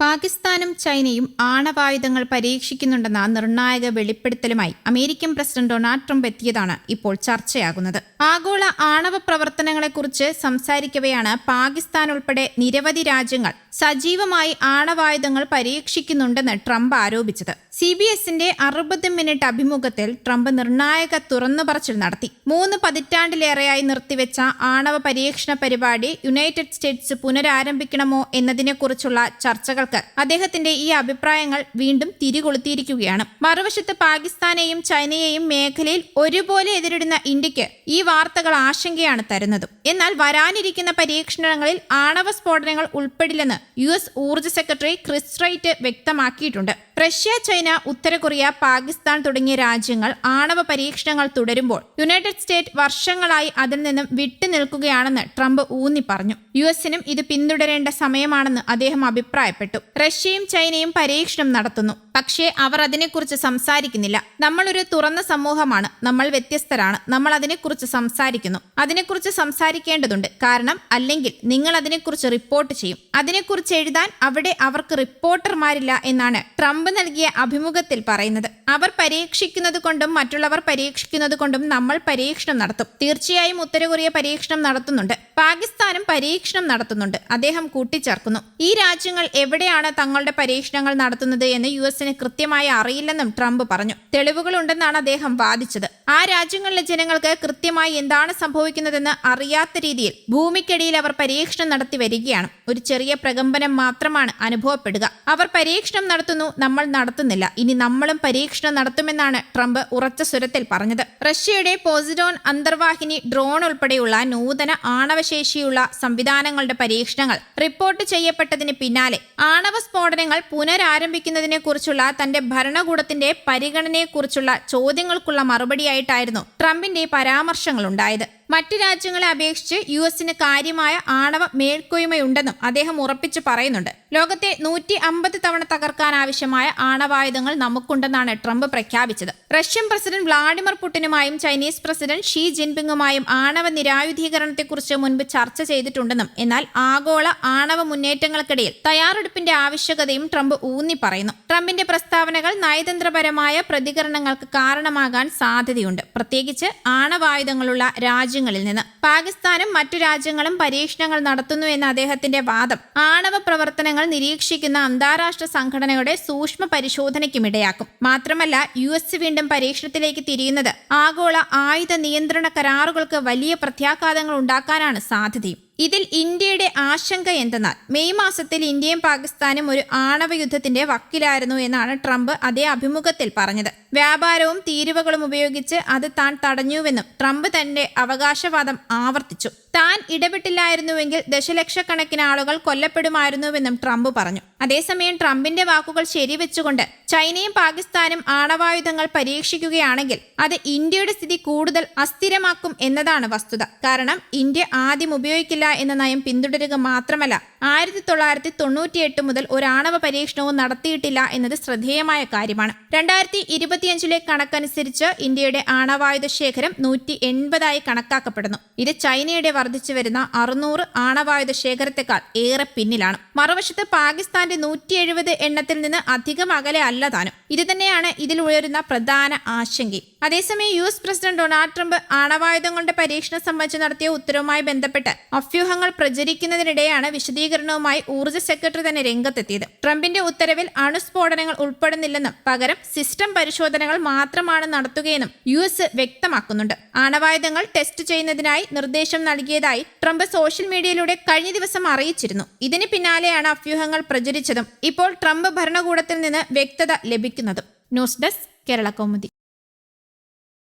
പാകിസ്ഥാനും ചൈനയും ആണവായുധങ്ങൾ പരീക്ഷിക്കുന്നുണ്ടെന്ന നിർണായക വെളിപ്പെടുത്തലുമായി അമേരിക്കൻ പ്രസിഡന്റ് ഡൊണാൾഡ് ട്രംപ് എത്തിയതാണ് ഇപ്പോൾ ചർച്ചയാകുന്നത്. ആഗോള ആണവ പ്രവർത്തനങ്ങളെക്കുറിച്ച് സംസാരിക്കവെയാണ് പാകിസ്ഥാൻ ഉൾപ്പെടെ നിരവധി രാജ്യങ്ങൾ സജീവമായി ആണവായുധങ്ങൾ പരീക്ഷിക്കുന്നുണ്ടെന്ന് ട്രംപ് ആരോപിച്ചത്. സി ബി എസിന്റെ അറുപത് മിനിറ്റ് അഭിമുഖത്തിൽ ട്രംപ് നിർണായക തുറന്നു പറച്ചിൽ നടത്തി. മൂന്ന് പതിറ്റാണ്ടിലേറെയായി നിർത്തിവെച്ച ആണവ പരീക്ഷണ പരിപാടി യുണൈറ്റഡ് സ്റ്റേറ്റ്സ് പുനരാരംഭിക്കണമോ എന്നതിനെക്കുറിച്ചുള്ള ചർച്ചകൾക്ക് അദ്ദേഹത്തിന്റെ ഈ അഭിപ്രായങ്ങൾ വീണ്ടും തിരികൊളുത്തിയിരിക്കുകയാണ്. മറുവശത്ത് പാകിസ്ഥാനെയും ചൈനയെയും മേഖലയിൽ ഒരുപോലെ എതിരിടുന്ന ഇന്ത്യയ്ക്ക് ഈ വാർത്തകൾ ആശങ്കയാണ് തരുന്നത്. എന്നാൽ വരാനിരിക്കുന്ന പരീക്ഷണങ്ങളിൽ ആണവ സ്ഫോടനങ്ങൾ ഉൾപ്പെടില്ലെന്ന് യു എസ് ഊർജ സെക്രട്ടറി ക്രിസ് റൈറ്റ് വ്യക്തമാക്കിയിട്ടുണ്ട്. റഷ്യ ചൈന ഉത്തര കൊറിയ പാകിസ്ഥാൻ തുടങ്ങിയ രാജ്യങ്ങൾ ആണവ പരീക്ഷണങ്ങൾ തുടരുമ്പോൾ യുണൈറ്റഡ് സ്റ്റേറ്റ് വർഷങ്ങളായി അതിൽ നിന്നും വിട്ടുനിൽക്കുകയാണെന്ന് ട്രംപ് ഊന്നി പറഞ്ഞു. യു എസിനും ഇത് പിന്തുടരേണ്ട സമയമാണെന്ന് അദ്ദേഹം അഭിപ്രായപ്പെട്ടു. റഷ്യയും ചൈനയും പരീക്ഷണം നടത്തുന്നു. പക്ഷേ അവർ അതിനെക്കുറിച്ച് സംസാരിക്കുന്നില്ല. നമ്മളൊരു തുറന്ന സമൂഹമാണ്. നമ്മൾ വ്യത്യസ്തരാണ്. നമ്മൾ അതിനെക്കുറിച്ച് സംസാരിക്കുന്നു. അതിനെക്കുറിച്ച് സംസാരിക്കേണ്ടതുണ്ട്. കാരണം അല്ലെങ്കിൽ നിങ്ങൾ അതിനെക്കുറിച്ച് റിപ്പോർട്ട് ചെയ്യും. അതിനെക്കുറിച്ച് എഴുതാൻ അവിടെ അവർക്ക് റിപ്പോർട്ടർമാരില്ല എന്നാണ് ട്രംപ് നൽകിയ അഭിമുഖത്തിൽ പറയുന്നത്. അവർ പരീക്ഷിക്കുന്നത് കൊണ്ടും മറ്റുള്ളവർ പരീക്ഷിക്കുന്നത് കൊണ്ടും നമ്മൾ പരീക്ഷണം നടത്തും. തീർച്ചയായും ഉത്തര കൊറിയ പരീക്ഷണം നടത്തുന്നുണ്ട്. പാകിസ്ഥാനും പരീക്ഷണം നടത്തുന്നുണ്ട്. അദ്ദേഹം കൂട്ടിച്ചേർക്കുന്നു. ഈ രാജ്യങ്ങൾ എവിടെയാണ് തങ്ങളുടെ പരീക്ഷണങ്ങൾ നടത്തുന്നത് എന്ന് യു എസിന് കൃത്യമായി അറിയില്ലെന്നും ട്രംപ് പറഞ്ഞു. തെളിവുകളുണ്ടെന്നാണ് അദ്ദേഹം വാദിച്ചത്. ആ രാജ്യങ്ങളിലെ ജനങ്ങൾക്ക് കൃത്യമായി എന്താണ് സംഭവിക്കുന്നതെന്ന് അറിയാത്ത രീതിയിൽ ഭൂമിക്കടിയിൽ അവർ പരീക്ഷണം നടത്തി വരികയാണ്. ഒരു ചെറിയ പ്രകമ്പനം മാത്രമാണ് അനുഭവപ്പെടുക. അവർ പരീക്ഷണം നടത്തുന്നു നമ്മൾ നടത്തുന്നില്ല. ഇനി നമ്മളും പരീക്ഷണം നടത്തുമെന്നാണ് ട്രംപ് ഉറച്ച സ്വരത്തിൽ പറഞ്ഞത്. റഷ്യയുടെ പോസിഡോൺ അന്തർവാഹിനി ഡ്രോൺ ഉൾപ്പെടെയുള്ള നൂതന ആണവശേഷിയുള്ള സംവിധാനങ്ങളുടെ പരീക്ഷണങ്ങൾ റിപ്പോർട്ട് ചെയ്യപ്പെട്ടതിന് പിന്നാലെ ആണവ സ്ഫോടനങ്ങൾ പുനരാരംഭിക്കുന്നതിനെക്കുറിച്ചുള്ള തന്റെ ഭരണകൂടത്തിന്റെ പരിഗണനയെക്കുറിച്ചുള്ള ചോദ്യങ്ങൾക്കുള്ള മറുപടിയായിട്ടായിരുന്നു ട്രംപിന്റെ പരാമർശങ്ങളുണ്ടായത്. മറ്റു രാജ്യങ്ങളെ അപേക്ഷിച്ച് യു എസിന് കാര്യമായ ആണവ മേൽക്കൊയ്മയുണ്ടെന്നും അദ്ദേഹം ഉറപ്പിച്ചു പറയുന്നുണ്ട്. ലോകത്തെ നൂറ്റി അമ്പത് തവണ തകർക്കാൻ ആവശ്യമായ ആണവായുധങ്ങൾ നമുക്കുണ്ടെന്നാണ് ട്രംപ് പ്രഖ്യാപിച്ചത്. റഷ്യൻ പ്രസിഡന്റ് വ്ളാഡിമിർ പുടിനുമായും ചൈനീസ് പ്രസിഡന്റ് ഷീ ജിൻപിങ്ങുമായും ആണവ നിരായുധീകരണത്തെക്കുറിച്ച് മുൻപ് ചർച്ച ചെയ്തിട്ടുണ്ടെന്നും എന്നാൽ ആഗോള ആണവ മുന്നേറ്റങ്ങൾക്കിടയിൽ തയ്യാറെടുപ്പിന്റെ ആവശ്യകതയും ട്രംപ് ഊന്നി പറയുന്നു. ട്രംപിന്റെ പ്രസ്താവനകൾ നയതന്ത്രപരമായ പ്രതികരണങ്ങൾക്ക് കാരണമാകാൻ സാധ്യതയുണ്ട്. പ്രത്യേകിച്ച് ആണവായുധങ്ങളുള്ള രാജ്യങ്ങളിൽ നിന്ന്. പാകിസ്ഥാനും മറ്റു രാജ്യങ്ങളും പരീക്ഷണങ്ങൾ നടത്തുന്നു എന്ന അദ്ദേഹത്തിന്റെ വാദം ആണവ പ്രവർത്തനങ്ങൾ നിരീക്ഷിക്കുന്ന അന്താരാഷ്ട്ര സംഘടനയുടെ സൂക്ഷ്മ പരിശോധനയ്ക്കും ഇടയാക്കും. മാത്രമല്ല യു എസ് വീണ്ടും പരീക്ഷണത്തിലേക്ക് തിരിയുന്നത്. ആഗോള ആയുധ നിയന്ത്രണ കരാറുകൾക്ക് വലിയ പ്രത്യാഘാതങ്ങൾ ഉണ്ടാക്കാനാണ് സാധ്യതയും. ഇതിൽ ഇന്ത്യയുടെ ആശങ്ക എന്തെന്നാൽ മെയ് മാസത്തിൽ ഇന്ത്യയും പാകിസ്ഥാനും ഒരു ആണവ യുദ്ധത്തിന്റെ വക്കിലായിരുന്നു എന്നാണ് ട്രംപ് അതേ അഭിമുഖത്തിൽ പറഞ്ഞത്. വ്യാപാരവും തീരുവകളും ഉപയോഗിച്ച് അത് താൻ തടഞ്ഞുവെന്നും ട്രംപ് തന്റെ അവകാശവാദം ആവർത്തിച്ചു. താൻ ഇടപെട്ടില്ലായിരുന്നുവെങ്കിൽ ദശലക്ഷക്കണക്കിന് ആളുകൾ കൊല്ലപ്പെടുമായിരുന്നുവെന്നും ട്രംപ് പറഞ്ഞു. അതേസമയം ട്രംപിന്റെ വാക്കുകൾ ശരിവെച്ചുകൊണ്ട് ചൈനയും പാകിസ്ഥാനും ആണവായുധങ്ങൾ പരീക്ഷിക്കുകയാണെങ്കിൽ അത് ഇന്ത്യയുടെ സ്ഥിതി കൂടുതൽ അസ്ഥിരമാക്കും എന്നതാണ് വസ്തുത. കാരണം ഇന്ത്യ ആദ്യം ഉപയോഗിക്കില്ല എന്ന നയം പിന്തുടരുക മാത്രമല്ല ആയിരത്തി തൊള്ളായിരത്തി തൊണ്ണൂറ്റിയെട്ട് മുതൽ ഒരു ആണവ പരീക്ഷണവും നടത്തിയിട്ടില്ല എന്നത് ശ്രദ്ധേയമായ കാര്യമാണ്. രണ്ടായിരത്തി ഇരുപത്തിയഞ്ചിലെ കണക്കനുസരിച്ച് ഇന്ത്യയുടെ ആണവായുധ ശേഖരം നൂറ്റി എൺപതായി കണക്കാക്കപ്പെടുന്നു. ഇത് ചൈനയുടെ വർദ്ധിച്ചു വരുന്ന അറുന്നൂറ് ആണവായുധ ശേഖരത്തെക്കാൾ ഏറെ പിന്നിലാണ്. മറുവശത്ത് പാകിസ്ഥാന്റെ നൂറ്റി എഴുപത് എണ്ണത്തിൽ നിന്ന് അധികം അകലെ അല്ല താനും. ഇത് തന്നെയാണ് ഇതിൽ ഉയരുന്ന പ്രധാന ആശങ്ക അതേസമയം U S president Donald Trump ആണവായുധങ്ങളുടെ പരീക്ഷണം സംബന്ധിച്ച് നടത്തിയ ഉത്തരവുമായി ബന്ധപ്പെട്ട് അഭ്യൂഹങ്ങൾ പ്രചരിക്കുന്നതിനിടെയാണ് വിശദീകരണവുമായി ഊർജ സെക്രട്ടറി തന്നെ രംഗത്തെത്തിയത്. ട്രംപിന്റെ ഉത്തരവിൽ അണുസ്ഫോടനങ്ങൾ ഉൾപ്പെടുന്നില്ലെന്നും പകരം സിസ്റ്റം പരിശോധനകൾ മാത്രമാണ് നടത്തുകയെന്നും യു എസ് വ്യക്തമാക്കുന്നുണ്ട്. ആണവായുധങ്ങൾ ടെസ്റ്റ് ചെയ്യുന്നതിനായി നിർദ്ദേശം നൽകിയതായി ട്രംപ് സോഷ്യൽ മീഡിയയിലൂടെ കഴിഞ്ഞ ദിവസം അറിയിച്ചിരുന്നു. ഇതിന് പിന്നാലെയാണ് അഭ്യൂഹങ്ങൾ പ്രചരിച്ചതും ഇപ്പോൾ ട്രംപ് ഭരണകൂടത്തിൽ നിന്ന് വ്യക്തത ലഭിക്കുന്നതും. News desk Kerala Kaumudi.